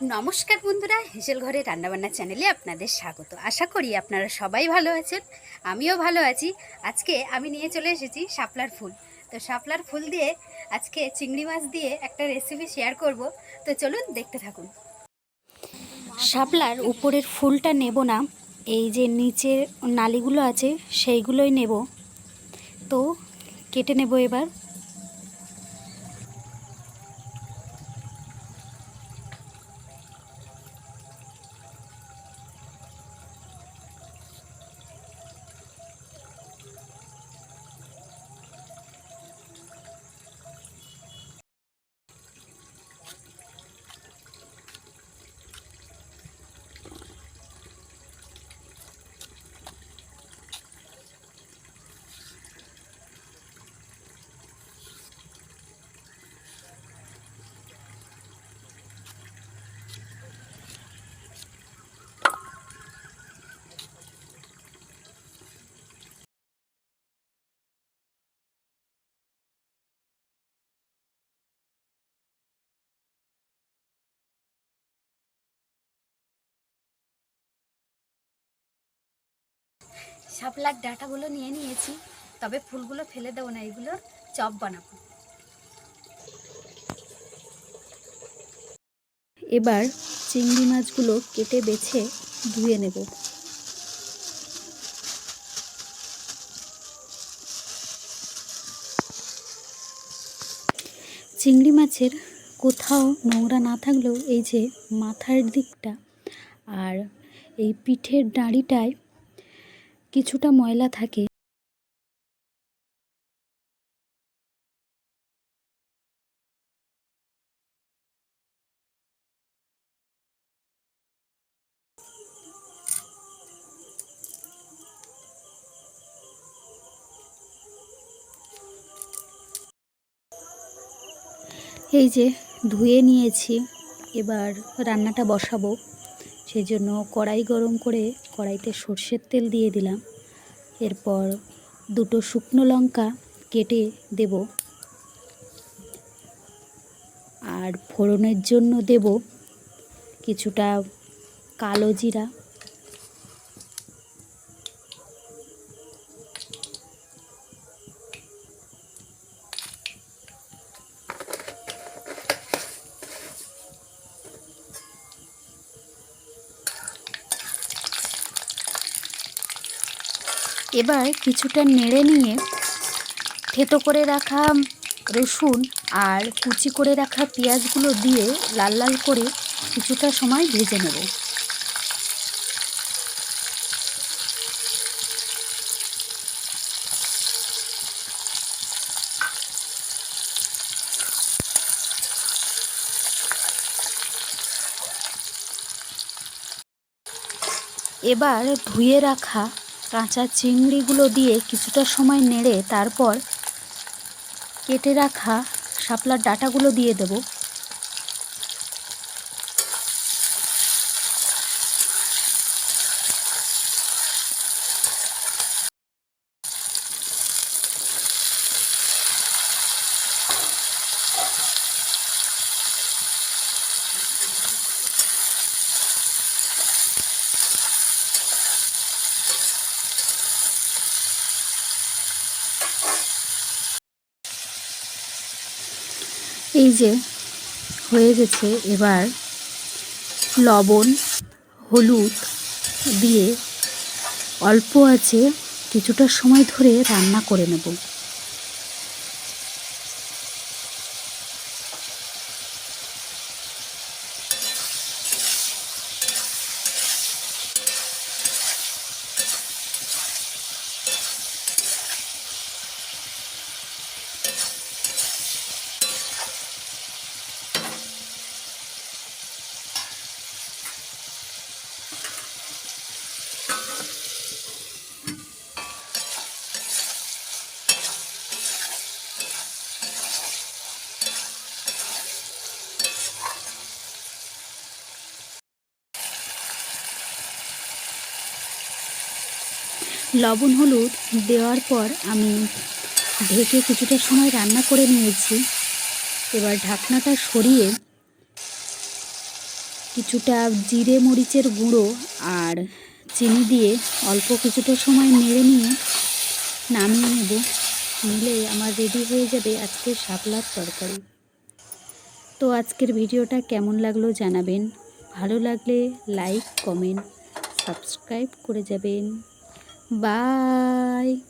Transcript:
নমস্কার বন্ধুরা, হেসেল ঘরে রান্নাবান্না চ্যানেলে আপনাদের স্বাগত। আশা করি আপনারা সবাই ভালো আছেন, আমিও ভালো আছি। আজকে আমি নিয়ে চলে এসেছি শাপলার ফুল। তো শাপলার ফুল দিয়ে আজকে চিংড়ি মাছ দিয়ে একটা রেসিপি শেয়ার করব। তো চলুন দেখতে থাকুন। শাপলার উপরের ফুলটা নেব না, এই যে নিচের নালিগুলো আছে সেইগুলোই নেব। তো কেটে নেব এবার। শাপলার ডাটাগুলো নিয়ে নিয়েছি, তবে ফুলগুলো ফেলে দেবো না, এগুলো চপ বানাবো। এবার চিংড়ি মাছগুলো কেটে বেছে ধুয়ে নেব। চিংড়ি মাছের কোথাও নোংরা না থাকলেও এই যে মাথার দিকটা আর এই পিঠের ডাঁড়িটায় কিছুটা ময়লা থাকে। এই যে ধুয়ে নিয়েছি এবার রান্নাটা বসাবো। সেই জন্য কড়াই গরম করে কড়াইতে সর্ষের তেল দিয়ে দিলাম। এরপর দুটো শুকনো লঙ্কা কেটে দেব। আর ফোড়নের জন্য দেব কিছুটা কালো জিরা। এবার কিছুটা নেড়ে নিয়ে থেতো করে রাখা রসুন আর কুচি করে রাখা পেঁয়াজগুলো দিয়ে লাল লাল করে কিছুটা সময় ভেজে নেব। এবার ধুয়ে রাখা কাঁচা চিংড়িগুলো দিয়ে কিছুটা সময় নেড়ে তারপর কেটে রাখা শাপলার ডাটাগুলো দিয়ে দেব। এই যে, হয়ে গেছে এবার লবণ, হলুদ দিয়ে অল্প আছে কিছুটা সময় ধরে রান্না করে নেব। লবণ হলুদ দেওয়ার পর আমি ঢেকে কিছুটা সময় রান্না করে নিয়েছি। এবার ঢাকনাটা সরিয়ে কিছুটা জিরে মরিচের গুঁড়ো আর চিনি দিয়ে অল্প কিছুটা সময় নেড়ে নিয়ে নামিয়ে নেব। নিলে আমার রেডি হয়ে যাবে আজকে শাপলার তরকারি। তো আজকের ভিডিওটা কেমন লাগল জানাবেন। ভালো লাগলে লাইক, কমেন্ট, সাবস্ক্রাইব করে যাবেন। Bye.